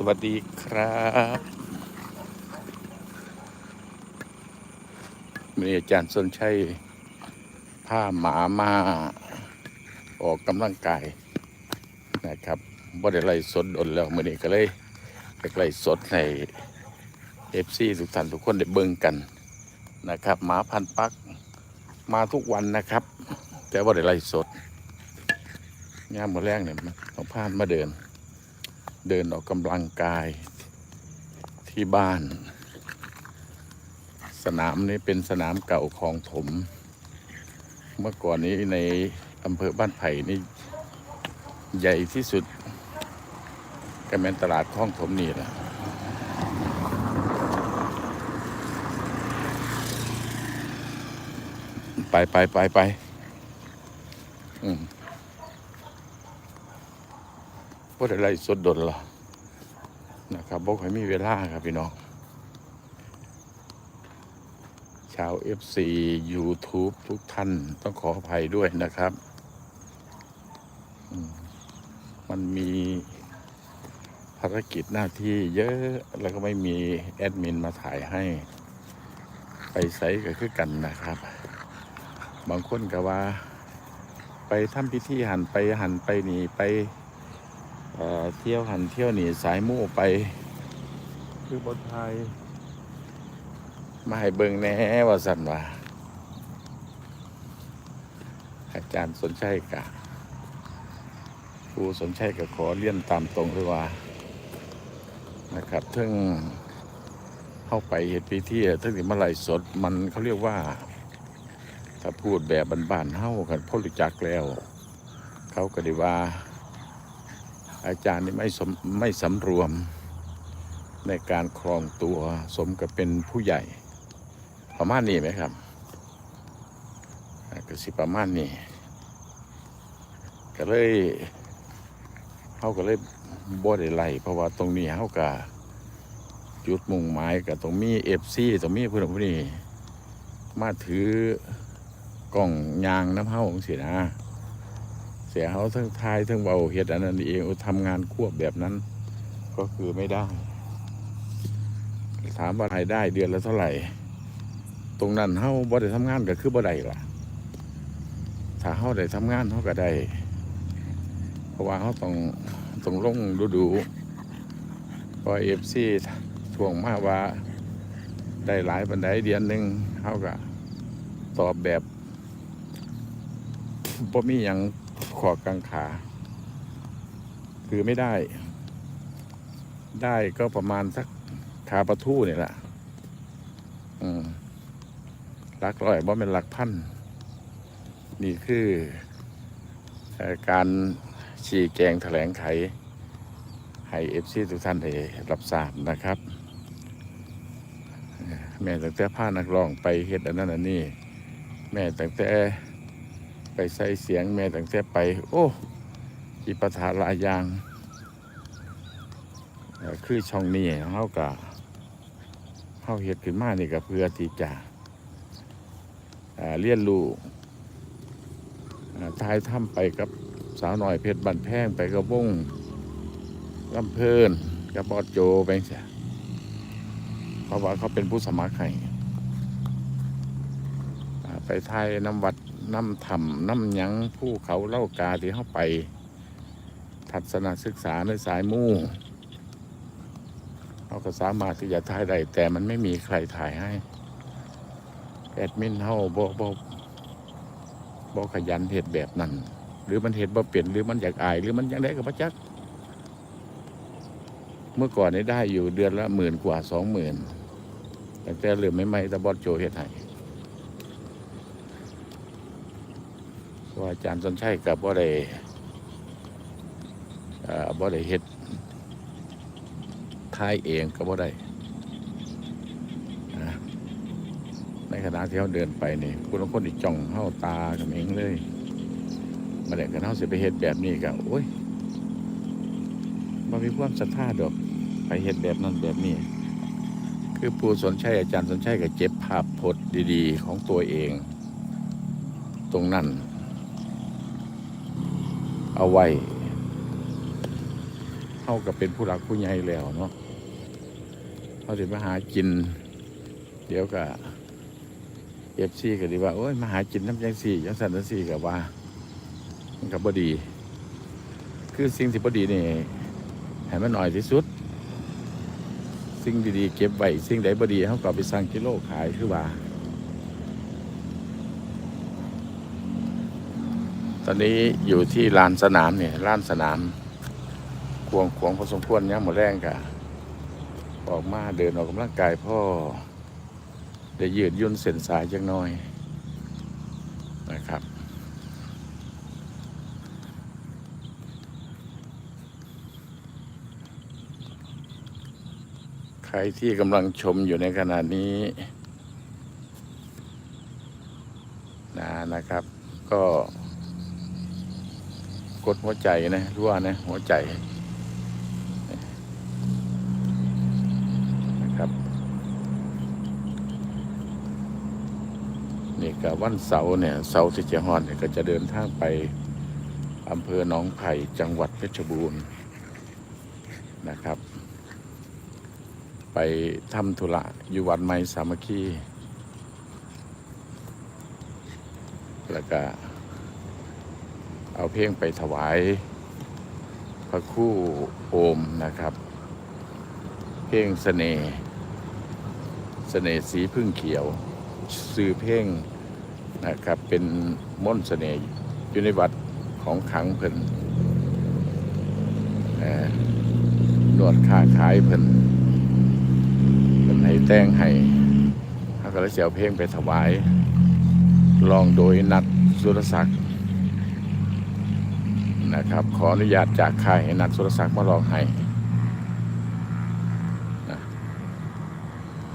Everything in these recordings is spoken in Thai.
สวัสดีครับมีอาจารย์สนชัยผ้าหมามาออกกำลังกายนะครับบ่ได้ไล่สดดนแล้วมื่อนี้ก็เลยไปไล่สดในเอฟซีทุกท่านทุกคนได้เบิ่งกันนะครับหมาพันปักมาทุกวันนะครับ แต่ว่ได้ไล่สดงามหมดแรกเนี่ยมันต้องพานมาเดิน เดินออกกำลังกายที่บ้าน สนามนี้เป็นสนามเก่าของถมเมื่อก่อนนี้ในอำเภอบ้านไผ่นี่ใหญ่ที่สุดก็เป็นตลาดคลองถมนี่แหละไปไปไปไปอืม ว่าอะไรสดดนหรอนะครับบอกให้มีเวลาครับพี่น้องชาว FC YouTube ทุกท่านต้องขออภัยด้วยนะครับ มันมีภารกิจหน้าที่เยอะแล้วก็ไม่มีแอดมินมาถ่ายให้ ไปไซต์ก็คือกันนะครับ บางคนก็ว่า ไปทำพิธีหันไปหันไปนี่ไป เที่ยวหันเที่ยวหนีสายมู่ไป คือบนไทยมาให้เบิ่งแน่ว่าสันว่าอาจารย์สนใจกะครูสนใจกะขอเลี่ยนตามตรงเลยว่า นะครับทึ่งเข้าไปเหตุพิธีทึ่งที่มาไหลฟ์สดมันเขาเรียกว่า ถ้าพูดแบบบ้านๆเฮ้ากันพ่อรู้จักแล้ว เขาก็ได้ว่า อาจารย์นี่ไม่สมไม่สำรวมในการครองตัวสมกับเป็นผู้ใหญ่ ประมาณนี้ไหมครับก็สิประมาณนี้ก็เลยเขาก็เลยบ่ได้ไล่เพราะว่าตรงนี้เขาก็จุดมุ่งหมายกับตรงมีเอฟซีตรงมีเพื่อนผู้นี้มาถือกล่องยางน้ำเฮาของเสียนะ เสียเขาทั้งทายทั้งเบาเฮ็ดอันนั้นเองทำงานควบแบบนั้น ก็คือไม่ได้ ถามว่ารายได้เดือนละเท่าไหร่ ตรงนั้นเฮาบ่ได้ทำงานก็คือบ่ได้ล่ะ ถ้าเฮาได้ทำงานเฮาก็ได้ เพราะว่าเฮาต้องต้องลงดูดูเพอเอฟซีทวงมาว่าได้หลายปันไดเดือนหนึ่งเฮาก็ตอบแบบบ่มีหยัง ขอกังขา คือไม่ได้ ได้ก็ประมาณสักคาปลาทูนี่แหละอืมหลักร้อยบ่เป็นหลักพัน นี่คือการชี้แจงแถลงไข ให้เอฟซีทุกท่านได้รับทราบนะครับเอ่อแม่ตั้งแต่พานักร้องไปเฮ็ดอันนั้นอันนี้ แม่ตั้งแต่ ไปใส่เสียงแม่ตั้งแต่ไป โอ้จิปาถาลายยางคือช่องนี้เขาก็เข้าเฮ็ดขึ้นมานี่ก็เพื่อที่จะอ่าเรียนรู้ทายถ้ำไปกับสาวหน่อยเพชรบันแพงไปกับวงลำเพลินกับบอดโจไปเสียเพราะว่าเขาเป็นผู้สมัครให้ไปไทยน้ำวัด น้ำถ้ำน้ำยังผู้เขาเล่ากาที่เข้าไปทัศนศึกษาในสายมู่เขาก็สามารถที่จะถ่ายได้แต่มันไม่มีใครถ่ายให้แอดมินเฮาบ่บ่บ่ขยันเฮ็ดแบบนั้น หรือมันเฮ็ดบ่เป็นหรือมันอยากอาย หรือมันอยังได้ก็บ่จักเมื่อก่อนนี่ได้อยู่เดือนละหมื่นกว่าสองหมื่นแต่แต่เหลือไม่ไม่ต่บอสโจเฮ็ดให้เพราะ ว่าอาจารย์สนชัยกับบ่ได้บ่ได้เฮ็ดทายเองก็บ่ได้นะในขณะที่เขาเดินไปนี่คุณบางคนอีกจ้องเข้าตากับเองเลยมาเด็กกันเขาสิไปเฮ็ดแบบนี้ก็โอ้ยมันมีความศรัทธาดอกไปเฮ็ดแบบนั้นแบบนี้ คือผู้สนชัยอาจารย์สนชัยก็เจ็บภาพพจน์ดี ๆ ของตัวเอง ตรงนั้น เอาไว้เขาก็เป็นผู้หลักผู้ใหญ่แล้วเนาะเขาจะมาหากิน เดี๋ยวก็เอฟซีก็ดีว่าโอ้ยมาหากินน้ำยังสี่ยังสันนัสี่กับว่ามันกับบดี คือสิ่งที่บดีนี่ให้มันหน่อยที่สุด สิ่งดีๆเก็บไว้สิ่งใดบดีเขาก็เอาไปสั่งกิโลขายคือว่า ตอนนี้อยู่ที่ลานสนามเนี่ยลานสนามควงขวงพอสมควรเนี่ยหมดแรงกะออกมาเดินออกกำลังกายพ่อได้ยืดย่นเส้นสายจังน้อยนะครับ ใครที่กำลังชมอยู่ในขณะนี้นะนะครับ ก็ ดหัวใจนะรั่วนะหัวใจนะครับนี่กับวันเสาร์เนี่ยเสาร์ที่จะฮอดเนี่ยก็จะเดินทางไปอำเภอหนองไผ่จังหวัดเพชรบูรณ์นะครับ ไปทำธุระอยู่วัดไม้สามัคคีแล้วก็ เอาเพลงไปถวายพระคู่โอมนะครับ เพลงเสน่ห์เสน่ห์สีพึ่งเขียว ซื้อเพลงนะครับเป็นม่นต์เสน่ห์อยู่ในวัดของขังเพิ่นอ่อนวดค้าขายเพิ่นเพิ่นให้แต่งให้เขาก็เลยเสียวเพลงไปถวาย ลองโดยนัดสุรศักดิ์ นะครับ ขออนุญาตจากค่ายให้นัดสุรศักดิ์มาลองให้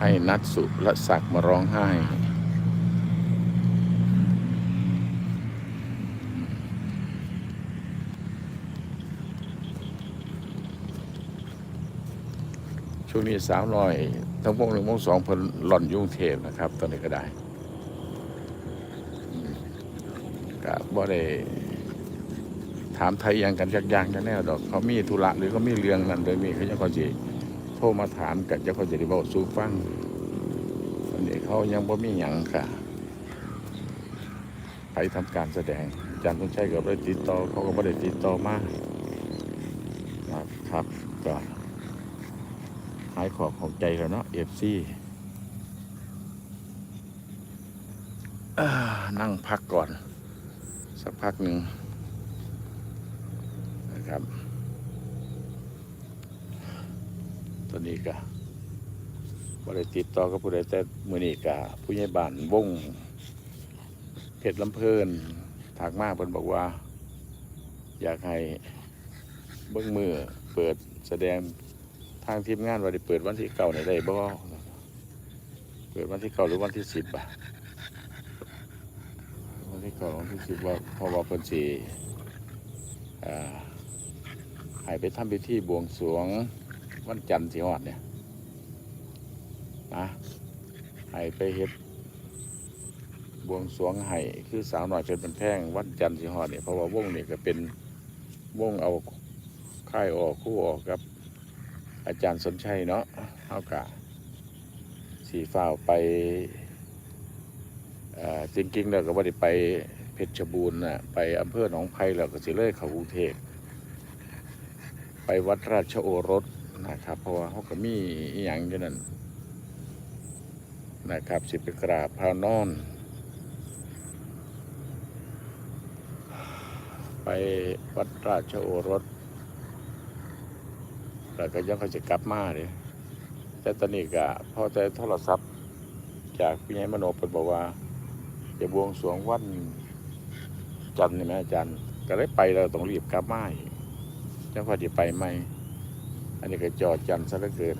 ให้นัดสุรศักดิ์มาร้องไห้ช่วงนี้สาวน้อยทั้งพวกหนึ่งพวกสองเพิ่นหล่อนยุ่งเทพนะครับ ตอนนี้ก็ได้ก็บ่ได้ ถามไทยยังกันยากๆจะแน่ดอก เขามีธุระหรือเขามีเรื่องนั่นเลยมีเขาจะเขาจะโทรมาถามกันจะเขาจะได้บอกสู่ฟังอันนี้เขายังบ่มีหยังค่ะ ไปทำการแสดงอาจารย์ต้องใช้กับได้ติดต่อเขาก็ไม่ได้ติดต่อมาครับก็หายขอบของใจแล้วเนาะเอฟซีนั่งพักก่อน สักพักหนึ่ง นะครับ ตอนนี้ก็บริติดต่อกับผู้ใดแต่มือนี้กะผู้ใหญ่บ้านวงเพชรลำเพลินถากมากเพิ่นบอกว่า อยากให้เบิ้องมือเปิดแสดงทางทีมงานว่าได้เปิดวันที่เก่าในได้บ่เปิดวันที่เก่าหรือวันที่สิบอะวันที่เก่าวันที่สิบว่าพอว่าเพิ่นสีอ่า ให้ไปทำพิธีบวงสรวงวันจันทร์สิฮอดเนี่ยนะให้ไปเฮ็ดบวงสรวงให้คือสาวหน่อยเป็นเป็นแพงวันจันทร์สิฮอดเนี่ยเพราะว่าวงเนี่ยก็เป็นวงเอาค่ายออกคู่ออกกับ อาจารย์สนชัยเนาะเอากะสีฟ้าวไปจริงๆแล้วก็ว่าได้ไปเพชรบูรณ์นะไปอำเภอหนองไผ่แล้วก็สิเลยเข้ากรุงเทพ ไปวัดราชโอรสนะครับ เพราะว่าเขาก็มีอหย่างอยู่นั่นนะครับ สิไปกราบพระนอน ไปวัดราชโอรสแล้วก็ยังเขาจะกลับมาเลยแต่ตอนนี้ก็พอใจโทรศัพท์ จากพี่ใหญ่มโนเป็นบอกว่า จะบวงสรวงวันจันทร์นี่ไหมอาจารย์ก็เลยไปเราต้องรีบกลับมาอีก จังพอดีไปไหมอันนี้ก็จอดจันทร์ซะเหลือเกิน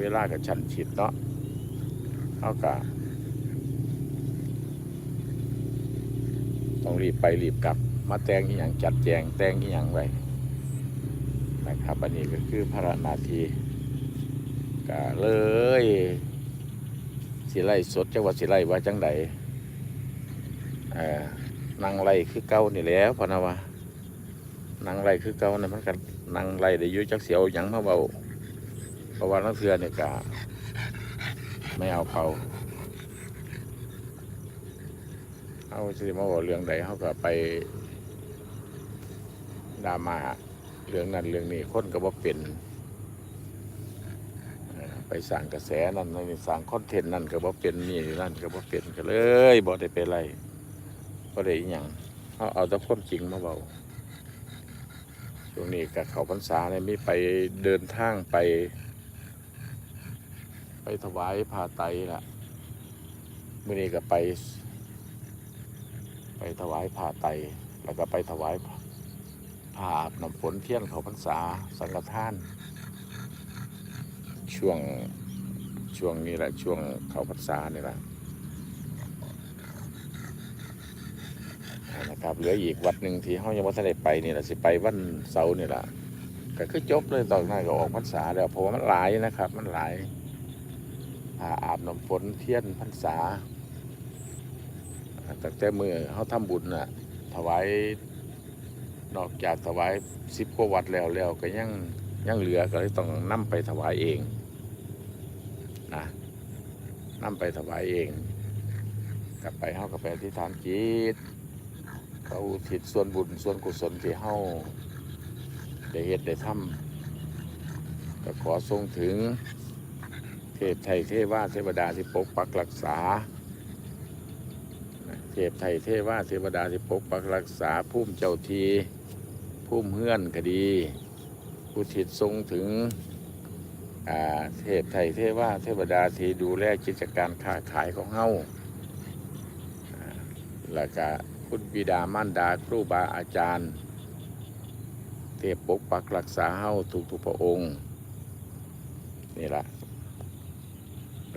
เวลากับชันชิดเนาะเอากะต้องรีบไปรีบกลับ มาแต่งอีหยังจัดแจงแต่งอีหยังไว้นะครับอันนี้ก็คือภาระนาทีก็เลยสิไล่สดจังหวัดสิไล่ว่าจังใดเอ่อนางไล่คือเก่านี่แล้วพะนะวะ นางไรคือเก่านะมันกันนางไรได้อยุ่จักเสียวหยังมาเบาเพราะว่านักเสือเนี่ยกะไม่เอาเขาเอาสิมาบอกเรื่องใดเขาก็ไปดรามาเรื่องนั้นเรื่องนี้คนก็บ่เป็นไปสั่งกระแสนั่นนี่สั่งคอนเทนต์นั่นก็บ่เป็นนี่นั่นก็บ่เป็นก็เลยบ่ได้เป็นไรบ่ได้อีหยังเขาเอาแต่ความจริงมาเบา ช่วงนี้กับเขาพรรษาเนี่ยมีไปเดินทางไป ไปถวายผ้าไตรละมื่อนี้ก็ไป ไปถวายผ้าไตรแล้วก็ไปถวายผ้าน้ำฝนเที่ยนเขาพรรษาสังฆทาน ช่วงช่วงนี้แหละช่วงเขาพรรษานี่แหละ นะครับเหลืออีกวัดหนึ่งที่เขายังไม่ทันได้ไปนี่แหละสิไปวันเสาร์นี่แหละก็คือจบเลยตอนนั้นก็ออกพรรษาแล้วเพราะว่ามันหลายนะครับ มันหลายผ้าอาบน้ำฝนเทียนพรรษาตั้งแต่มือเขาทำบุญน่ะถวายนอกจากถวายสิบกว่าวัดแล้วแล้วก็ยังยังเหลือก็เลยต้องนำไปถวายเองนะนำไปถวายเอง กลับไปเฮาก็ไปอธิษฐานจิต เขาอุทิศส่วนบุญส่วนกุศลที่เฮาได้เฮ็ดได้ทำก็ขอส่งถึง เทพไทยเทวาเทวดาที่ปกปักรักษา เทพไทยเทวาเทวดาที่ปกปักรักษาภูมิเจ้าทีภูมิเฮือนคดีอุทิศทรงถึงเทพไทยเทวาเทวดาที่ดูแลกิจการค้าขายของเฮาอ่าแล้วก็ คุณบิดามารดาครูบาอาจารย์ เทพปกปักรักษาเฮาทุกทุกพระองค์ นี่ละ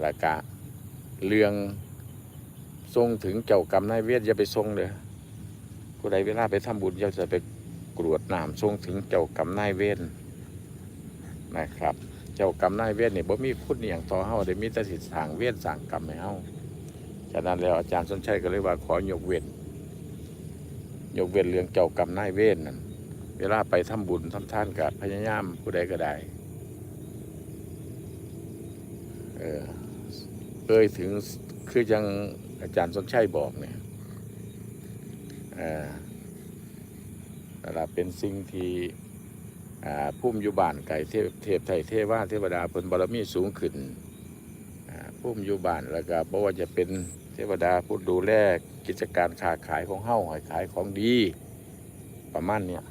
ล้วก็เรื่องทรงถึงเจ้ากรรมนายเวทอย่าไปทรงเลยผู้ใดเวลาไปทำบุญอย่าจะไปกรวดน้ำทรงถึงเจ้ากรรมนายเวทนะครับ เจ้ากรรมนายเวทเนี่ยบ่มีคุณอย่างต่อเฮาได้มีแต่สิสร้างเวทสร้างกรรมให้เฮาฉะนั้นแล้วอาจารย์สนชัยก็เลยว่าขอยกเว้น ยกเว้นเรื่องเจ้ากรรมนายเวทนั่นเวลาไปทำบุญทำทานกับพยายามผู้ใดก็ได้ เออเอ่ยถึงคือยังอาจารย์สนชัยบอกเนี่ยเอ่อนั่นล่ะเป็นสิ่งที่อ่าพุ่มอยู่บ้านไก่เทพเทพไทยเทวาเทวดาเพิ่นบารมีสูงขึ้นอ่าพุ่มอยู่บ้านแล้วก็บ่ว่าจะเป็น ทวดาผู้ดูแลกิจการค้าขายของเฮ้าให้ขายของดี ประมาณเนี้ย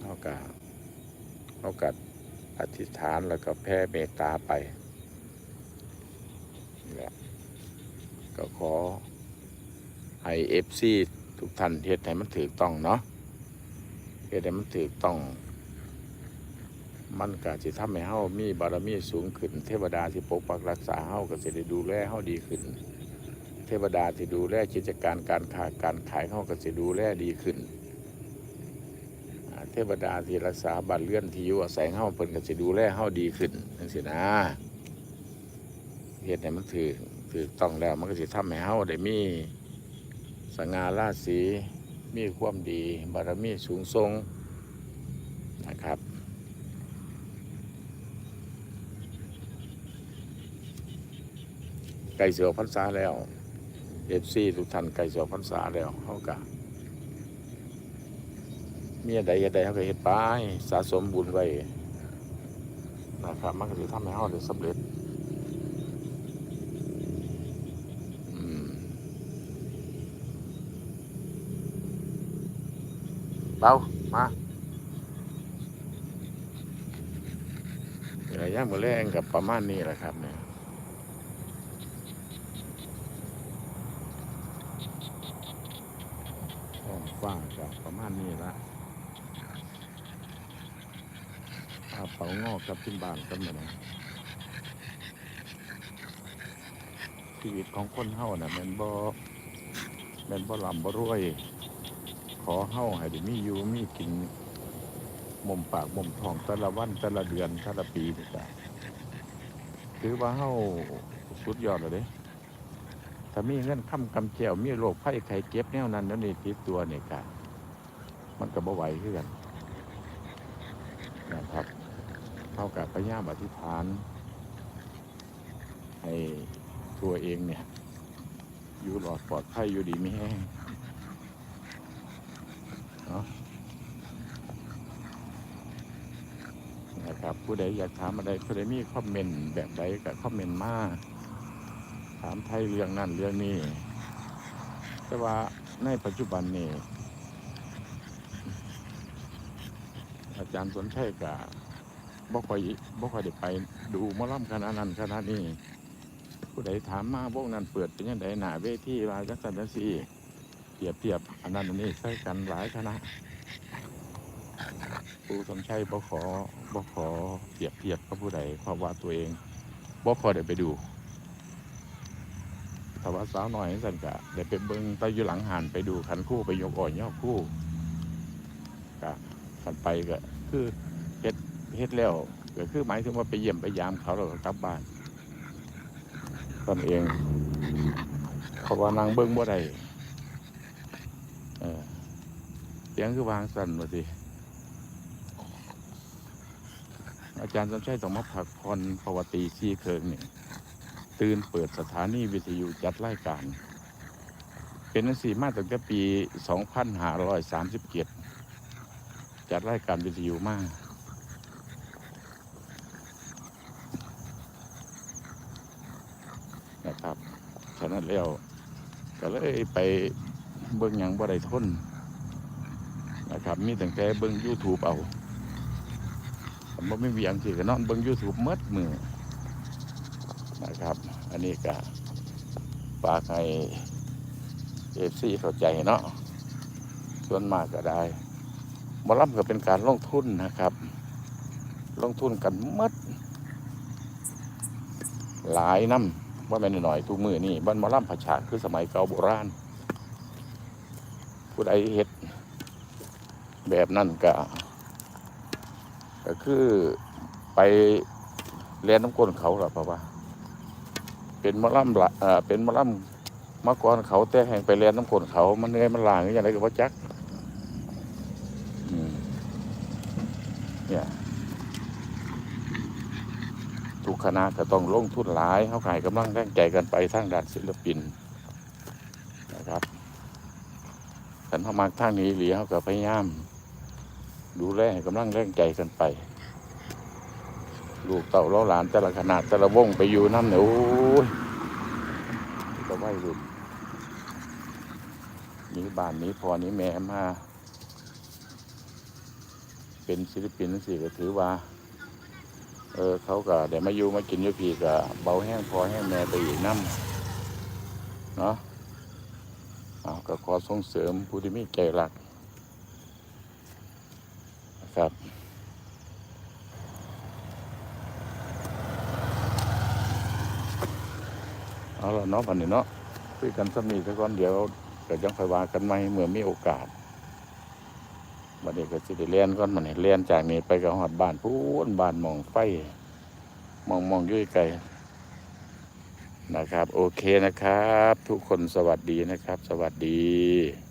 เฮาก็เฮาก็อธิษฐานแล้วก็แผ่เมตตาไปนี่แหละก็ขอให้เอฟซีทุกท่านเฮ็ดให้มันถูกต้องเนาะเฮ็ดให้มันถูกต้อง มันก็สิทำให้เฮามีบารมีสูงขึ้น เทวดาที่ปกปักรักษาเฮาก็สิได้ดูแลเฮาดีขึ้น เทวดาที่ดูแลกิจการการค้าการขายเฮาก็สิดูแลดีขึ้น เทวดาที่รักษาบ้านเรือนที่อยู่อาศัยเฮาเพิ่นก็สิดูแลเฮาดีขึ้นจังซี่นะเฮ็ดให้มันถูกถูกต้องแล้วมันก็จะทำให้เฮาได้มีสง่าราศีมีความดีบารมีสูงทรงนะครับไก่เสือพรรษาแล้ว เอฟซีทุกท่านไก่สือพรรษาแล้วเขาก็มีอะไรอะไรเขาก็เฮ็ดไปสะสมบุญไว้นะครับมันก็จะทำให้เขาได้สำเร็จเบามาระยะมือแรงกับประมาณนี้แหละครับเนี่ย ท้องกับประมาณนี้ละอาเป๋างอกกับขึ้นบานกันมาเนี่ยชีวิตของคนเฮาน่ะแมนบ่แมนบ่ลำบ่รวย ขอเฮาให้ได้มีอยู่มีกินมุมปากมุมท้องแต่ละวันแต่ละเดือนแต่ละปีนี่จ้ะถือว่าเฮาสุดยอดเลยเด้ ถ้ามีเงินค้ำกำแก้วมีโรคภัยไข้เจ็บแนวนั้นแล้วนี่ติดตัวเนี่ยกะมันก็บ่ไหวคือนนะครับเท่ากับพยายามอธิษฐาน ให้ตัวเองเนี่ย อยู่หลอดปลอดภัยอยู่ดีไม่แห้งเนาะนะครับผู้ใดอยากถามอะไรผู้ใดมีคอมเมนต์แบบใดก็คอมเมนต์มาก ถามไทยเรื่องนั่นเรื่องนี้ แต่ว่าในปัจจุบันนี่อาจารย์สนชัยกับบ่ค่อยบ่ค่อยได้ไปดูมอลำคณะนั้นคณะนี้ผู้ใดถามมาพวกนั้นเปิดเป็นยังไงหนาเวทีว่าจักสันจังซี่เปรียบเทียบอันนั้นอันนี้ใส่กันหลายคณะครูสมชัยบ่ขอบ่ขอเปรียบเทียบกับผู้ใดเพราะว่าตัวเองบ่พอได้ไปดู ถ้าว่าสาวหน้อยสันกะได้ไปเบิ่งไปอยู่หลังหันไปดูขันคู่ไปยกอ่อยย่อคู่กะขันไปก็คือเฮ็ดเฮ็ดแล้วก็คือหมายถึงว่าไปเยี่ยมไปยามเขาแล้วก็กลับบ้านตนเองเพราะว่านางเบิ้งบ่ได้เออเสียงคือวางสั่นมาสิอาจารย์สมชัยต้องมาพักผ่อนประวัติซีเคิงเนี่ย ตื่นเปิดสถานีวิทยุจัดรายการ เป็นนังสีมาตั้งแต่ปี 2537 จัดรายการวิทยุมากนะครับฉะนั้นแล้วก็เลยไปเบิ่งหยังบ่ได้ทนนะครับมีตั้งแต่เบิ่ง YouTube เอาผมบ่มีเวียงสิก็นอนเบิ่ง YouTube หมดมือ อันนี้ก็ฝากให้ FC เข้าใจเนาะส่วนมากก็ได้บ่รับก็เป็นการลงทุนนะครับ ลงทุนกันหมดหลายน้ำว่าแม่นหน่อยทุกมือนี่บ้านมอลล่ำผาฉากคือสมัยเก่าโบราณผู้ใดเฮ็ดแบบนั้นก็ก็คือไปเรียนน้ำก้นเขาหรอเพราะว่า เป็นมอล่ำละเอ่อเป็นมอล่ำมาก่อนเขาแต่แห่งไปเรียนน้ำก้นเขา มันเนื่อยมันลางอย่างไรก็บ่จักเนี่ยทุกคณะก็ต้องลงทุนหลายเขาขายกำลังแรงใจกันไปทางด้านศิลปินนะครับขันเขามาทางนี้หรือเขาก็พยายาม ดูแลกำลังแรงใจกันไป ลูกเต่าเล้าหลานแต่ละขนาดแต่ละวงไปอยู่น้ำเนี่ยโอ้ยก็ไหวรุ่นนี้บ้านนี้พอนี้แม่มา เป็นศิลปินสิก็ถือว่า เออเขาก็เดี๋ยวมาอยู่มากินอยู่พี่ก็เบาแห้งพอแห้งแม่ไปอีกน้ำเนาะเอาก็ขอส่งเสริมผู้ที่มีใจรักครับ เอาละเนาะวันนี้เนาะคุยกันสักนิดสักก่อนเดี๋ยวก็ยังค่อยว่ากันไหมเมื่อมีโอกาสวันนี้ก็สิได้เลียนก่อนมันนี่เลียนจากนี้ไปกับหอดบ้านพูนบ้านมองไฟมองมองอยู่ไกลนะครับ โอเคนะครับ ทุกคนสวัสดีนะครับ สวัสดี